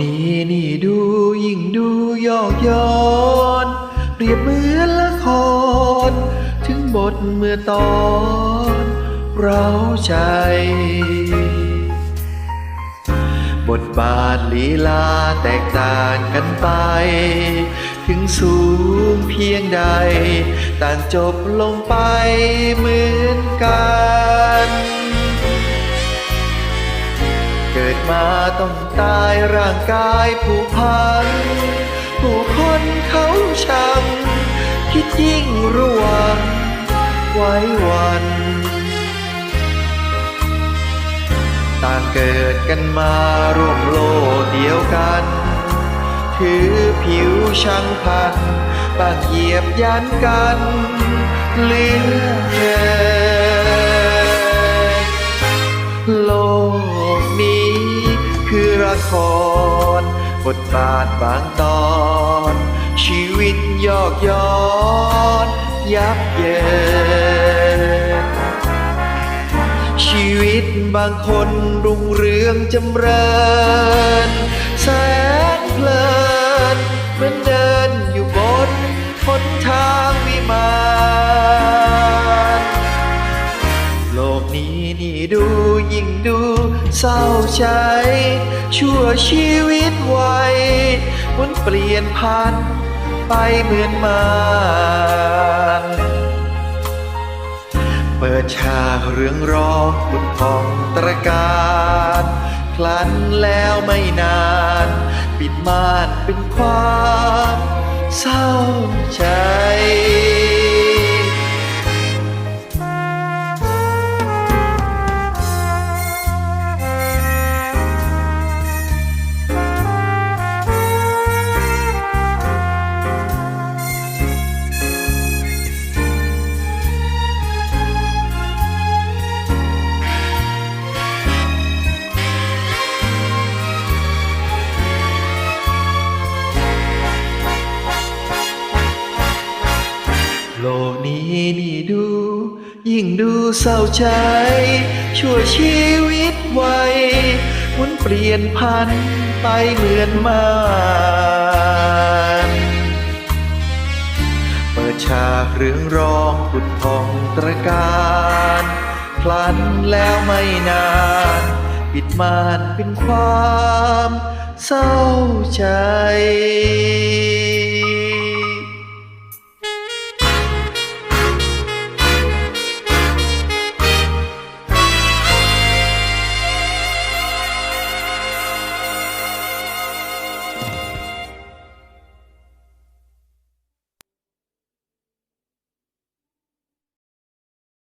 นี้นี่ดูยิ่งดูยอกย้อน เปรียบเหมือนละคร ถึงบทเมื่อตอนเราใจ บทบาทลีลาแตกต่างกันไป ถึงสูงเพียงใด ต่างจบลงไปเหมือนกัน มาต้องตายร่างกายผูกพัน ผู้คนเขาชังคิดยิ่งระวังไว้วันต่างเกิดกันมาร่วมโลกเดียวกัน ถือผิวช่างพันต่างเหยียบยันกันเหลือ ละคร บทบาทบางตอน ชีวิตยอกย้อน ยับเยินชีวิตบางคนรุ่งเรืองจำเริญ แสนเพลินเหมือนเดิน นี้นี่ดูยิ่งดูเศร้าใจ ชั่วชีวิตไวหมุนเปลี่ยนพันไปเหมือนมารเปิดฉากเรื่องรอบุญพองตรการพลันแล้วไม่นาน ปิดม่านเป็นความเศร้าใจ ยิ่งดูเศร้าใจ ชั่วชีวิตไวหมุนเปลี่ยนพันไปเหมือนมารเปิดฉากเรื่องรองขุดพองตรการพลันแล้วไม่นาน ปิดม่านเป็นความเศร้าใจ